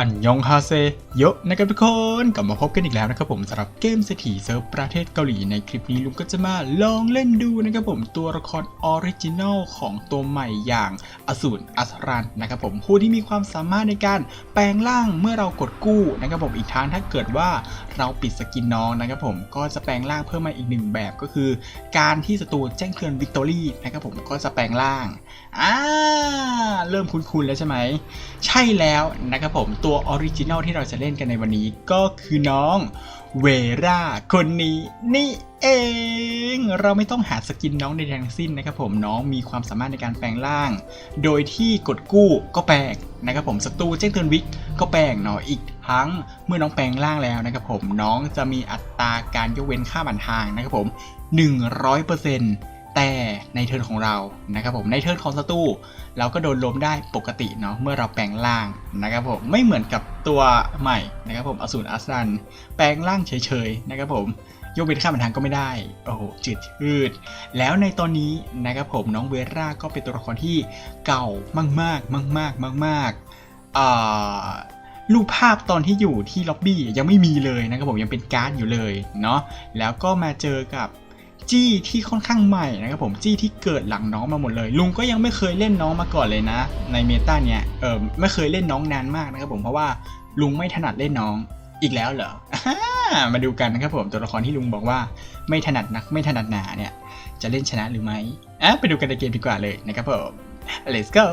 อันยองฮาเซโยะนะครับทุกคนกลับมาพบกันอีกแล้วนะครับผมสำหรับเกมเศรษฐีเซิร์ฟประเทศเกาหลีในคลิปนี้ลุงก็จะมาลองเล่นดูนะครับผมตัวละครออริจินัลของตัวใหม่อย่างอสูรอัสรันนะครับผมผู้ที่มีความสามารถในการแปลงร่างเมื่อเรากดกู้นะครับผมอีกทั้งถ้าเกิดว่าเราปิดสกินน้องนะครับผมก็จะแปลงร่างเพิ่มมาอีกหนึ่งแบบก็คือ การที่ศัตรูแจ้งเตือนวิกตอรี่นะครับผมก็จะแปลงร่างอ่าเริ่มคุ้นๆแล้วใช่ไหมใช่แล้วนะครับผมตัวัวออริจินัลที่เราจะเล่นกันในวันนี้ก็คือน้องเวราคนนี้นี่เอง เราไม่ต้องหาสกินน้องในทั้งสิ้นนะครับผมน้องมีความสามารถในการแปลงร่าง โดยที่กดกู้ก็แปลงนะครับผมศัตรูแจ้งเตือนวิกก็แปลงเนาะอีกทั้งเมื่อน้องแปลงร่างแล้วนะครับผมน้องจะมีอัตราการยกเว้นค่าบันทางนะครับผม 100% แต่ในเทิร์นของเรานะครับผมในเทิร์นของศัตรูเราก็โดนล้มได้ปกติเนาะเมื่อเราแปลงร่างนะครับผมไม่เหมือนกับตัวใหม่นะครับผมอสูรอัสรันแปลงร่างเฉยๆนะครับผมยกเว้นค่าบันทางก็ไม่ได้โอ้โหจืดชืด แล้วในตอนนี้นะครับผมน้องเวร่าก็เป็นตัวละครที่เก่ามากๆมากๆมากๆอ่ารูปภาพตอนที่อยู่ที่ล็อบบี้ยังไม่มีเลยนะครับผมยังเป็นการ์ดอยู่เลยเนาะแล้วก็มาเจอกับ จี้ที่ค่อนข้างใหม่นะครับผมจี้ที่เกิดหลังน้องมาหมดเลย ลุงก็ยังไม่เคยเล่นน้องมาก่อนเลยนะ ในเมตาเนี่ยเออไม่เคยเล่นน้องนานมากนะครับผมเพราะว่าลุงไม่ถนัดเล่นน้องอีกแล้วเหรอมาดูกันนะครับผมตัวละครที่ลุงบอกว่าไม่ถนัดนักไม่ถนัดหนาเนี่ย จะเล่นชนะหรือไม่อะไปดูกันในเกมดีกว่าเลยนะครับผม let's go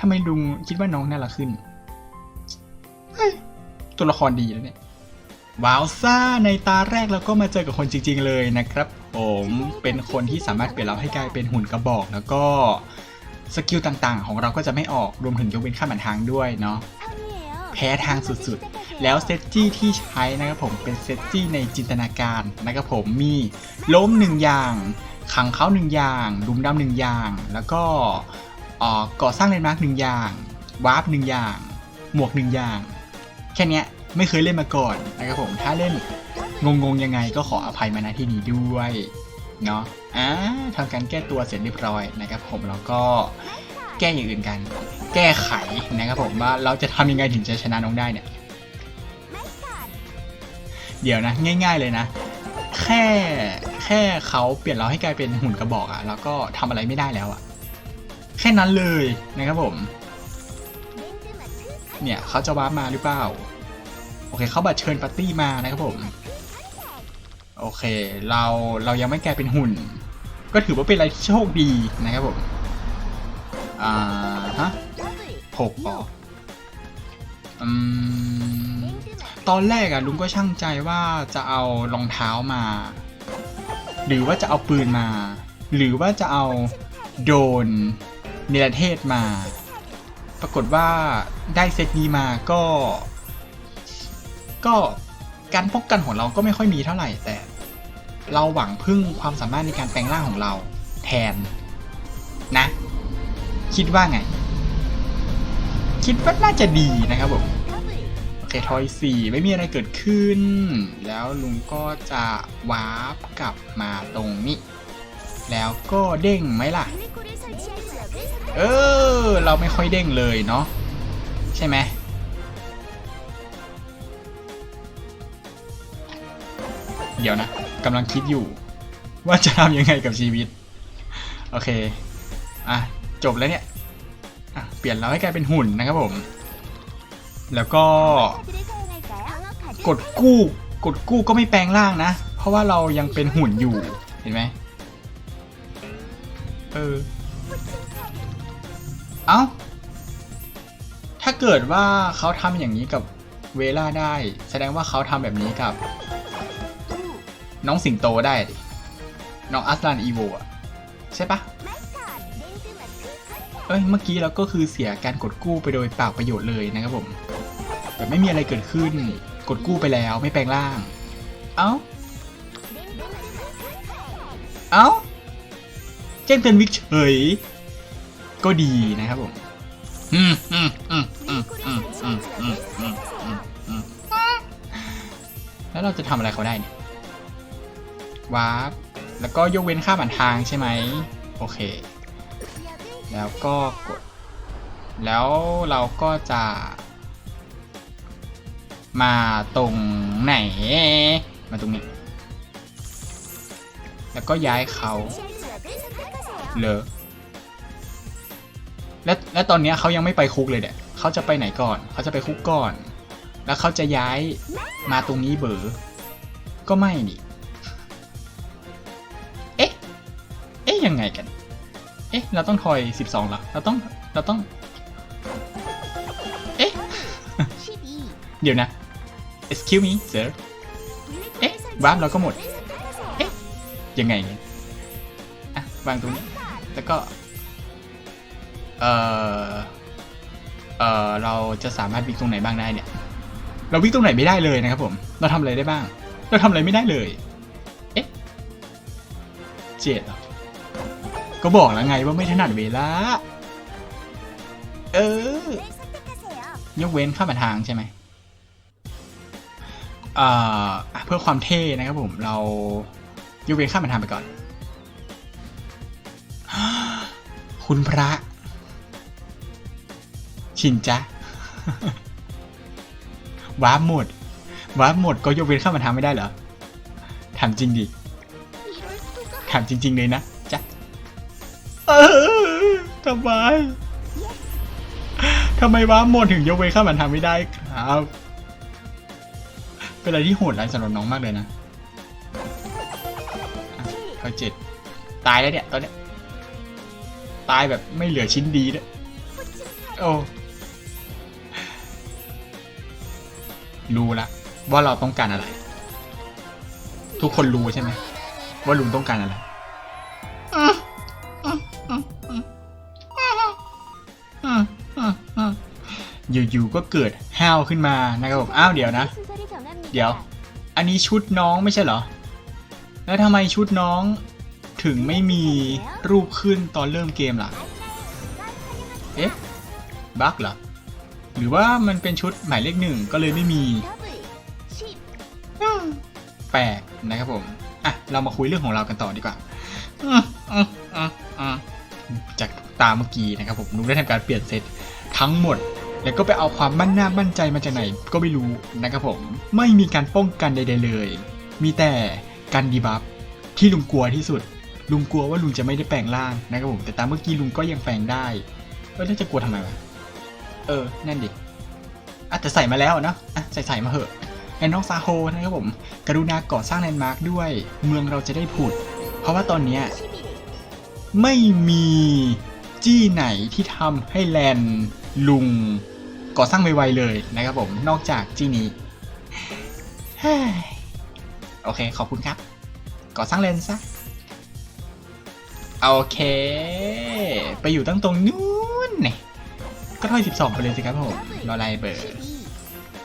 ทำไมลุงคิดว่าน้องน่ารักขึ้นตัวละครดีแล้วเนี่ย ว้าวซ่าในตาแรกเราก็มาเจอกับคนจริง ๆ เลยนะครับ ผมเป็นคนที่สามารถเปลี่ยนเราให้กลายเป็นหุ่นกระบอก แล้วก็สกิลต่างๆ ของเราก็จะไม่ออกรวมถึงยกเว้นข้ามทางด้วยเนาะแพ้ทางสุดๆ แล้วเซตจี้ที่ใช้นะครับผมเป็นเซตจี้ในจินตนาการนะครับผมมีล้มหนึ่งอย่างขังเขาหนึ่งอย่างดุมดำหนึ่งอย่าง แล้วก็เอ่อก่อสร้างเลนด์มาร์กหนึ่งอย่างวาร์ปหนึ่งอย่าง หมวกหนึ่งอย่าง แค่เนี้ย ไม่เคยเล่นมาก่อนนะครับผมถ้าเล่นงงๆยังไงก็ขออภัยมาณที่นี้ด้วยเนาะอ่าทำการแก้ตัวเสร็จเรียบร้อยนะครับผมแล้วก็แก้อย่างอื่นกัน แก้ไขนะครับผมว่าเราจะทำยังไงถึงจะชนะน้องได้เนี่ย เดี๋ยวนะ ง่าย ๆเลยนะ แค่แค่เขาเปลี่ยนเราให้กลายเป็นหุ่นกระบอกอะแล้วก็ทำอะไรไม่ได้แล้วอะแค่นั้นเลยนะครับผม เนี่ยเขาจะวาร์ปมาหรือเปล่า โอเคเขาบัตรเชิญปาร์ตี้มานะครับผมโอเค เราเรายังไม่กลายเป็นหุ่น ก็ถือว่าเป็นอะไรที่โชคดีนะครับผมอ่าฮะหกปออืมตอนแรกอะลุงก็ช่างใจว่าจะเอารองเท้ามา หรือว่าจะเอาปืนมา หรือว่าจะเอาโดนเนรเทศมา ปรากฏว่าได้เซตนี้มาก็ ก็การป้องกันของเราก็ไม่ค่อยมีเท่าไหร่ แต่เราหวังพึ่งความสามารถในการแปลงร่างของเรา แทน นะ คิดว่าไง คิดว่าน่าจะดีนะครับผมโอเคทอยสี่ไม่มีอะไรเกิดขึ้น แล้วลุงก็จะวาร์ปกลับมาตรงนี้ แล้วก็เด้งไหมล่ะ เออ เราไม่ค่อยเด้งเลยเนาะใช่ไหม เดี๋ยวนะกำลังคิดอยู่ ว่าจะทำยังไงกับชีวิต โอเค อะ จบแล้วเนี่ย อะ เปลี่ยนเราให้กลายเป็นหุ่นนะครับผม แล้วก็ กดกู้ กดกู้ก็ไม่แปลงร่างนะ เพราะว่าเรายังเป็นหุ่นอยู่ เห็นไหม เออ เอ้า ถ้าเกิดว่าเขาทำอย่างนี้กับเวล่าได้ แสดงว่าเขาทำแบบนี้กับ น้องสิงโตได้ดิ น้องอัสลานอีโวอะใช่ปะเอ้ย เมื่อกี้เราก็คือเสียการกดกู้ไปโดยเปล่าประโยชน์เลยนะครับผมแบบไม่มีอะไรเกิดขึ้น กดกู้ไปแล้วไม่แปลงร่าง เอา้า เอา้าแจ้งเตือนวิกเฉย ก็ดีนะครับผมแล้วเราจะทำอะไรเขาได้เนี่ย วาร์ปแล้วก็ยกเว้นค่าผ่านทางใช่ไหมโอเค แล้วก็กด แล้วเราก็จะ มาตรงไหน มาตรงนี้ แล้วก็ย้ายเขาเลอและและตอนนี้เขายังไม่ไปคุกเลยเด็เขาจะไปไหนก่อน เขาจะไปคุกก่อน แล้วเขาจะย้ายมาตรงนี้เบอก็ไม่นี่ ไงกัน เอ๊ะ เราต้องทอยสิบสองเหรอ เราต้อง เราต้อง เอ๊ะ เดี๋ยวนะ excuse me sir เอ๊ะวาร์ปเราก็หมด เอ๊ะ ยังไงเนี่ยอะ วางตรงนี้ แล้วก็ เอ่อ เอ่อ เราจะสามารถวิ่งตรงไหนบ้างได้เนี่ย เราวิ่งตรงไหนไม่ได้เลยนะครับผม เราทำอะไรได้บ้าง เราทำอะไรไม่ได้เลย เอ๊ะ เจ็ดเหรอ ก็บอกแล้วไงว่าไม่ถนัดเวลา เออยกเว้นข้ามทางใช่ไหมเอ่ออะเพื่อความเท่นะครับผมเรายกเว้นข้ามทางไปก่อน คุณพระ ชินจ๊ะวาร์ปหมดวาร์ปหมดก็ยกเว้นข้ามทางไม่ได้เหรอถามจริงดิถามจริง ๆ เลยนะจ๊ะ เออทำไมทำไมวาร์ปหมดถึงยกเว้นข้ามันทางไม่ได้ครับ เป็นอะไรที่โหดร้ายสำหรับน้องมากเลยนะข้อเจ็ดตายแล้วเนี่ยตอนเนี้ยตายแบบไม่เหลือชิ้นดีด้วยโอ้รู้ละว่าเราต้องการอะไร ทุกคนรู้ใช่ไหมว่าลุงต้องการอะไร อยู่ๆก็เกิดห้าวขึ้นมานะครับผมอ้าวเดี๋ยวนะ เดี๋ยว อันนี้ชุดน้องไม่ใช่เหรอ แล้วทำไมชุดน้องถึงไม่มีรูปขึ้นตอนเริ่มเกมล่ะ เอ๊ะ บั๊กเหรอ หรือว่ามันเป็นชุดหมายเลขหนึ่งก็เลยไม่มีแปลกนะครับผม อะ เรามาคุยเรื่องของเรากันต่อดีกว่า ตามเมื่อกี้นะครับผมนุ๊กได้ทำการเปลี่ยนเซตทั้งหมด แล้วก็ไปเอาความมั่นหน้ามั่นใจมาจากไหนก็ไม่รู้นะครับผมไม่มีการป้องกันใดๆเลย มีแต่การดีบัฟที่ลุงกลัวที่สุด ลุงกลัวว่าลุงจะไม่ได้แปลงร่างนะครับผมแต่ตามเมื่อกี้ลุงก็ยังแปลงได้ก็แล้วจะกลัวทำไมวะเออนั่นดิอะแต่ใส่มาแล้วเนะอะใส่ใส่มาเหอะไอ้น้องซาโฮนะครับผม กรุณาก่อสร้างแลนด์มาร์คด้วย เมืองเราจะได้ผุด เพราะว่าตอนเนี้ยไม่มี จี้ไหนที่ทำให้แลนลุงก่อสร้างไวๆเลยนะครับผม นอกจากจี้นี้โอเค ขอบคุณครับ ก่อสร้างแลนซะโอเค ไปอยู่ตั้งตรงนู้นเนี่ยก็ถ้อย 12 ไปเลยสิครับผมรอไลเบอร์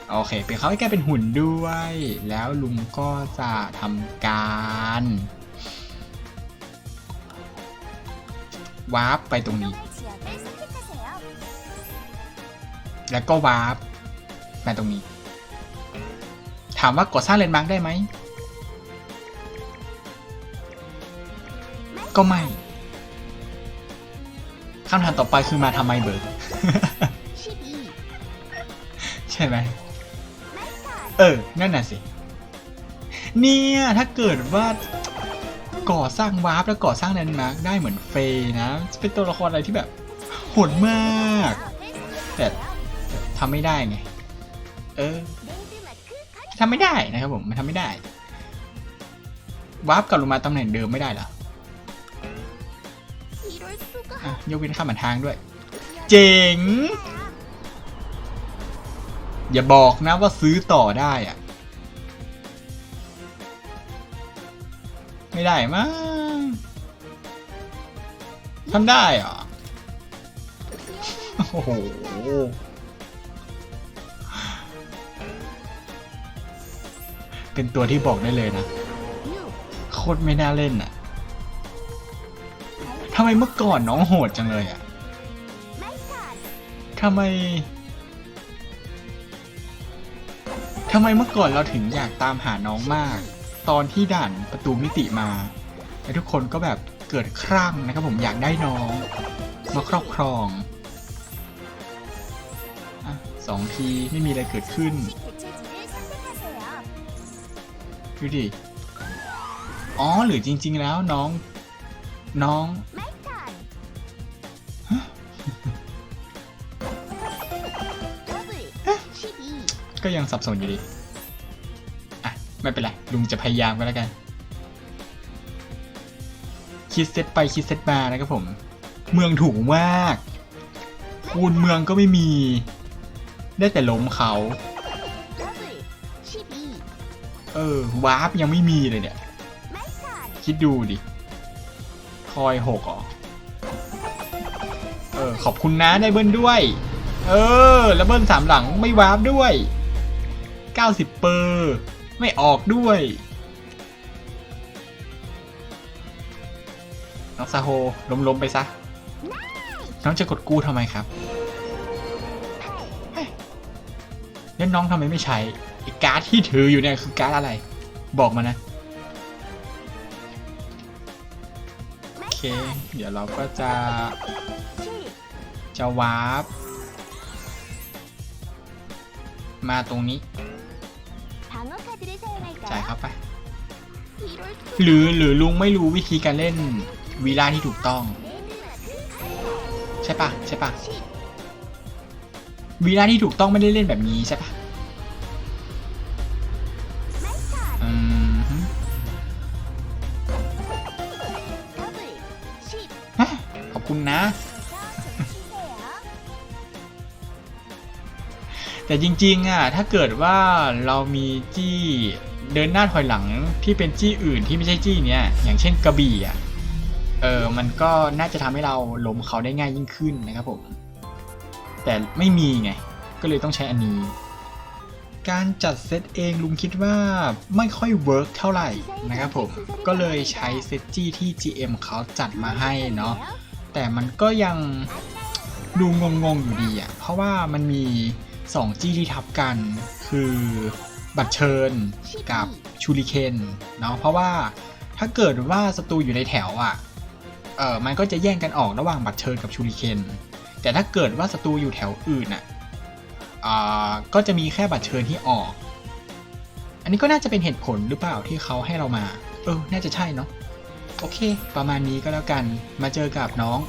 โอเค เปลี่ยนเขาให้แกเป็นหุ่นด้วย แล้วลุงก็จะทำการ วาร์ปไปตรงนี้ แล้วก็วาร์ปมาตรงนี้ ถามว่าก่อสร้างเลนมาร์กได้ไหม ก็ไม่คำถามต่อไปคือมาทำไมเบิร์ดใช่ไหม เออ นั่นน่ะสิ เนี่ย ถ้าเกิดว่า ก่อสร้างวาร์ปแล้วก่อสร้างแลนด์มาร์กได้เหมือนเฟย์นะเป็นตัวละครอะไรที่แบบโหดมาก แต่ทำไม่ได้ไง เออทำไม่ได้นะครับผม มันทำไม่ได้ วาร์ปกลับลงมาตำแหน่งเดิมไม่ได้เหรออยกเว้นข้ามทางด้วย เจ๋ง อย่าบอกนะว่าซื้อต่อได้อะ ไม่ได้มั้งทำได้เหรอ โอ้โห เป็นตัวที่บอกได้เลยนะ โคตรไม่น่าเล่นอะทำไมเมื่อก่อนน้องโหดจังเลยอะทำไมทำไมเมื่อก่อนเราถึงอยากตามหาน้องมาก ตอนที่ด่านประตูมิติมาแล้วทุกคนก็แบบเกิดครั่งนะครับผมอยากได้น้อง มาครอบครองอสองทีไม่มีอะไรเกิดขึ้นดูดิอ๋อหรือจริง ๆ แล้วน้อง น้องก็ยังสับสนอยู่ดี ไม่เป็นไรลุงจะพยายามก็แล้วกันคิดเซตไปคิดเซตมานะครับผม เมืองถูกมากคูณเมืองก็ไม่มี ได้แต่ล้มเขา เออวาร์ปยังไม่มีเลยเนี่ย คิดดูดิ คอยหกเหรอเออขอบคุณนะได้เบิ้ลด้วย เออ แล้วเบิ้ลสามหลังไม่วาร์ปด้วย 90 เปอร์ ไม่ออกด้วย น้องซาโฮล้มๆไปซะ น้องจะกดกู้ทำไมครับเฮ้ยแล้วน้องทำไมไม่ใช้ไอ้การ์ดที่ถืออยู่เนี่ยคือการ์ดอะไร บอกมานะ โอเค เดี๋ยวเราก็จะ จะวาร์ปมาตรงนี้ายเข้าไปหรือหรือลุงไม่รู้วิธีการเล่นวีล่าที่ถูกต้อง ใช่ปะใช่ปะวีล่าที่ถูกต้องไม่ได้เล่นแบบนี้ใช่ปะอืมฮึฮะขอบคุณนะ แต่จริงๆอะถ้าเกิดว่าเรามีจี้ เดินหน้าถอยหลังที่เป็นจี้อื่นที่ไม่ใช่จี้เนี้ยอย่างเช่นกระบี่อะเออมันก็น่าจะทำให้เราล้มเขาได้ง่ายยิ่งขึ้นนะครับผมแต่ไม่มีไงก็เลยต้องใช้อันนี้ การจัดเซตเองลุงคิดว่าไม่ค่อยเวิร์กเท่าไหร่นะครับผมก็เลยใช้เซตจี้ที่ GM เขาจัดมาให้เนาะแต่มันก็ยังดูงงๆอยู่ดีอะเพราะว่ามันมี 2 จี้ที่ทับกันคือ บัตรเชิญกับชูริเคนเนาะเพราะว่าถ้าเกิดว่าศัตรูอยู่ในแถวอะเออมันก็จะแย่งกันออกระหว่างบัตรเชิญกับชูริเคนแต่ถ้าเกิดว่าศัตรูอยู่แถวอื่นอะอ่าก็จะมีแค่บัตรเชิญที่ออก อันนี้ก็น่าจะเป็นเหตุผลหรือเปล่าที่เขาให้เรามา เออ น่าจะใช่เนาะโอเค ประมาณนี้ก็แล้วกันมาเจอกับน้อง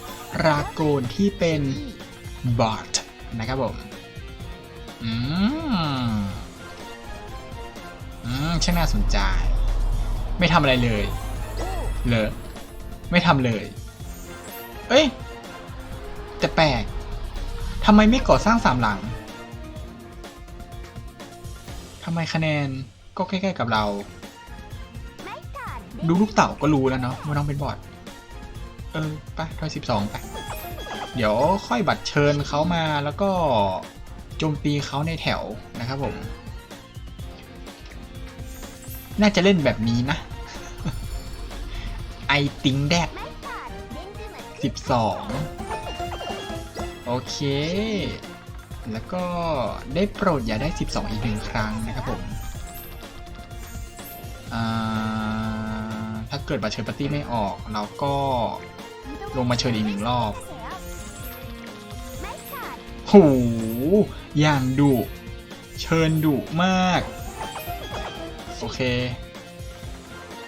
ราโกนที่เป็นบอทนะครับผมอืม อืมช่างน่าสนใจ ไม่ทำอะไรเลย เลยไม่ทำเลย เอ้ย แต่แปลกทำไมไม่ก่อสร้างสามหลังทำไมคะแนนก็ใกล้ๆกับเรา ดูลูกเต่าก็รู้แล้วเนาะว่าน้องเป็นบอทเออไปทอยสิบสองไป เดี๋ยวค่อยบัตรเชิญเขามาแล้วก็โจมตีเขาในแถวนะครับผม น่าจะเล่นแบบนี้นะไอติงแดดสิบสองโอเค แล้วก็ได้โปรดอย่าได้ 12 อีกหนึ่งครั้งนะครับผมถ้าเกิดบัตรเชิญปาร์ตี้ไม่ออก เราก็ลงมาเชิญอีกหนึ่งรอบโหอย่างดุ เชิญดุมาก โอเค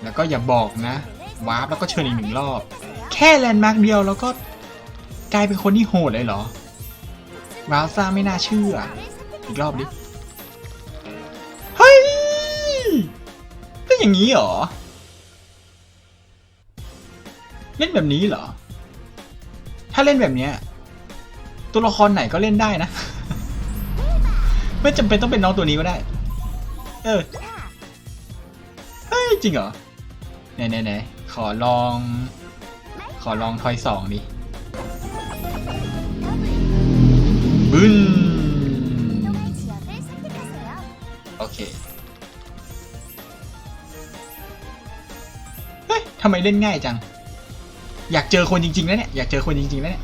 แล้วก็อย่าบอกนะวาร์ปแล้วก็เชิญอีกหนึ่งรอบ แค่แลนด์มาร์กเดียวแล้วก็กลายเป็นคนที่โหดเลยเหรอวาวซ่าไม่น่าเชื่อ อีกรอบดิ เฮ้ยเล่นอย่างนี้เหรอ เล่นแบบนี้เหรอ ถ้าเล่นแบบเนี้ยตัวละครไหนก็เล่นได้นะ ไม่จำเป็นต้องเป็นน้องตัวนี้ก็ได้ เออ จริงเหรอไหนไหนไหนขอลอง ขอลองทอยสองดิบึ้นโอเคเฮ้ยทำไมเล่นง่ายจัง อยากเจอคนจริงๆแล้วเนี่ย อยากเจอคนจริงๆแล้วเนี่ย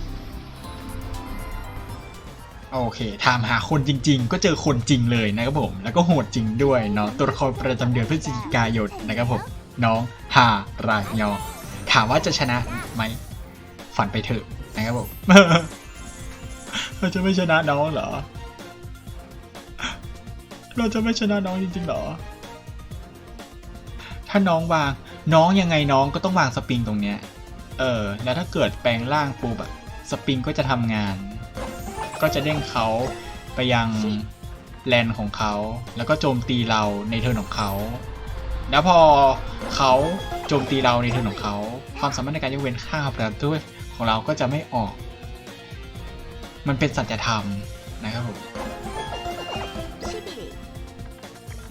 โอเคถามหาคนจริง ๆ ก็เจอคนจริงเลยนะครับผม แล้วก็โหดจริงด้วยเนาะตัวละครประจำเดือนพฤศจิกายนนะครับผม น้องฮารายอถามว่าจะชนะไหมฝันไปเถอะนะครับผมเราจะไม่ชนะน้องเหรอ เราจะไม่ชนะน้องจริงๆเหรอ ถ้าน้องวาง น้องยังไงน้องก็ต้องวางสปริงตรงเนี้ย เออ แล้วถ้าเกิดแปลงร่างปุ๊บอะสปริงก็จะทำงาน ก็จะเด้งเขาไปยังแลนของเขา แล้วก็โจมตีเราในเทิร์นของเขา แล้วพอเขาโจมตีเราในเทิร์นของเขา ความสามารถในการยกเว้นค่าประตูของเราก็จะไม่ออก มันเป็นสัจธรรมนะครับผม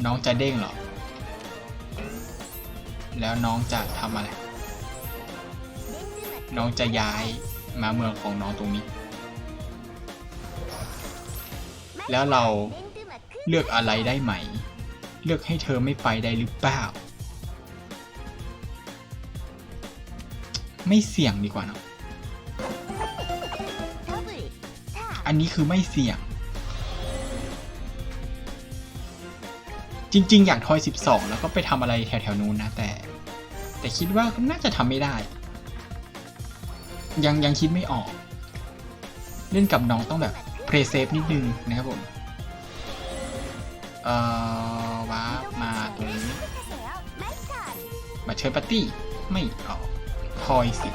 น้องจะเด้งเหรอ แล้วน้องจะทำอะไร น้องจะย้ายมาเมืองของน้องตรงนี้ แล้วเราเลือกอะไรได้ไหม เลือกให้เธอไม่ไปได้หรือเปล่า ไม่เสี่ยงดีกว่าเนอะอันนี้คือไม่เสี่ยง จริง ๆ อยากทอย 12 แล้วก็ไปทำอะไรแถวๆนู้นนะแต่ แต่คิดว่าน่าจะทำไม่ได้ ยังยังคิดไม่ออก เล่นกับน้องต้องแบบ ลย์เซฟนิดนึงนะครับผม เอ่อว้าร์ปมาตรงนี้มาเชิญปาร์ตี้ไม่ออกทอยสิ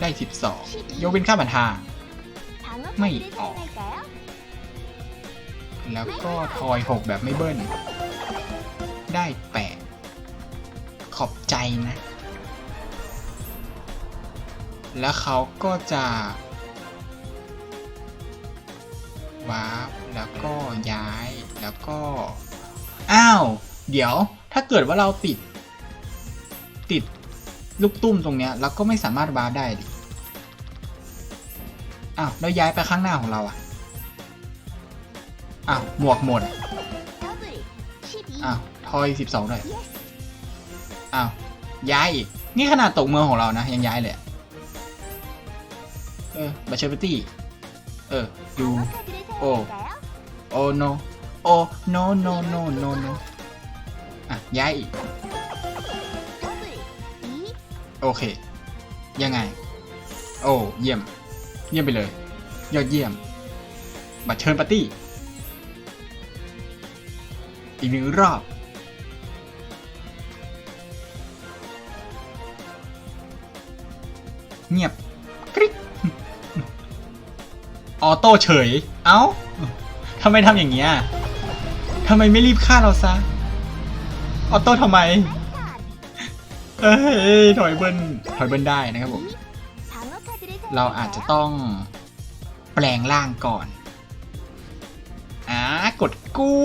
ได้ 12 ยกเว้นค่าบันทางไม่ออก แล้วก็ทอย 6 แบบไม่เบิ้ล ได้ 8 ขอบใจนะ แล้วเขาก็จะ วาร์ปแล้วก็ย้ายแล้วก็ อ้าว เดี๋ยวถ้าเกิดว่าเราติด ติดลูกตุ้มตรงเนี้ยเราก็ไม่สามารถวาร์ปได้ดิอ้าวแล้วย้ายไปข้างหน้าของเราอะอ้าวหมวกหมดอ้าวทอยสิบสองด้วยอ้าวย้ายอีกนี่ขนาดตกเมืองของเรานะยังย้ายเลยเออบัชเชอร์ตี้ เออดูโอโอ้ no โอ้ no no no no no อะย้ายอีกโอเค ยังไง โอ้เยี่ยม เยี่ยมไปเลย ยอดเยี่ยม บัตรเชิญปาร์ตี้ อีกหนึ่งรอบ เงียบกริ๊ก ออโต้เฉย เอ้าทำไมทำอย่างเงี้ยทำไมไม่รีบฆ่าเราซะ ออโต้ทำไม เอ้ย ถอยเบิ้ลถอยเบิ้ลได้นะครับผม เราอาจจะต้องแปลงร่างก่อน อ่ากดกู้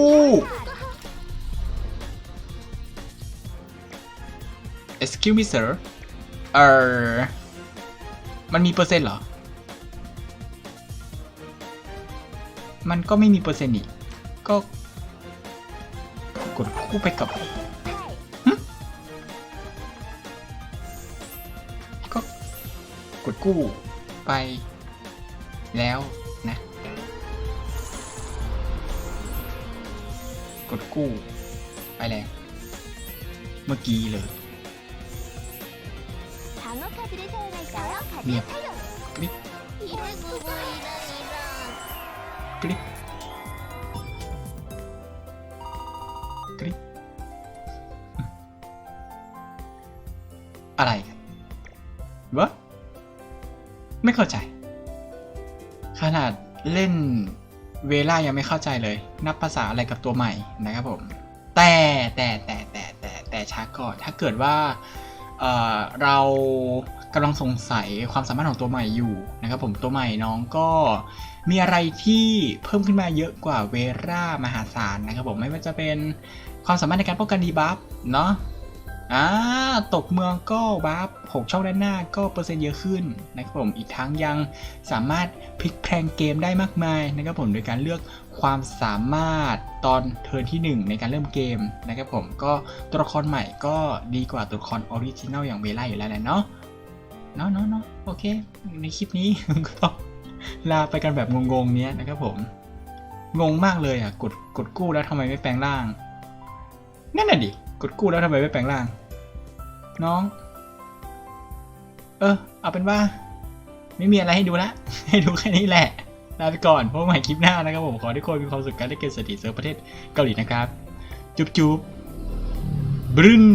excuse me sir เออมันมีเปอร์เซ็นต์เหรอ มันก็ไม่มีเปอร์เซ็นต์นี่ก็กดคู่ไปกับก็กดกู้ไปแล้วนะ กดกู้ไปแล้วเมื่อกี้เลยเงียบ อะไรกันวะไม่เข้าใจ ขนาดเล่นเวล่ายังไม่เข้าใจเลย นับภาษาอะไรกับตัวใหม่นะครับผม แต่แต่แต่แต่แต่แต่ช้าก่อน ถ้าเกิดว่าเเรากำลังสงสัยความสามารถของตัวใหม่อยู่นะครับผมตัวใหม่น้องก็มีอะไรที่เพิ่มขึ้นมาเยอะกว่าเวร่ามหาศาลนะครับผมไม่ว่าจะเป็นความสามารถในการป้องกันดีบัฟเนาะ อ่าตกเมืองก็บัฟหกช่องด้านหน้าก็เปอร์เซ็นต์เยอะขึ้นนะครับผมอีกทั้งยังสามารถพลิกแพลงเกมได้มากมายนะครับผมโดยการเลือกความสามารถตอนเทิร์นที่ 1 ในการเริ่มเกมนะครับผมก็ตัวละครใหม่ก็ดีกว่าตัวละครออริจินัลอย่างเวล่าอยู่แล้วแหละเนาะเนาะเนาะเนาะโอเค ในคลิปนี้ก็ต้องลาไปกันแบบงงๆเนี้ยนะครับผม งงมากเลยอะกดกดกู้แล้วทำไมไม่แปลงร่างนั่นน่ะดิกดกู้แล้วทำไมไม่แปลงร่าง น้อง เออ เอาเป็นว่า ไม่มีอะไรให้ดูละ ให้ดูแค่นี้แหละ ลาไปก่อนพบใหม่คลิปหน้านะครับผม ขอทุกคนมีความสุขการได้เกมสถิติเซิร์ฟประเทศเกาหลีนะครับ จุ๊บจุ๊บบรึ้น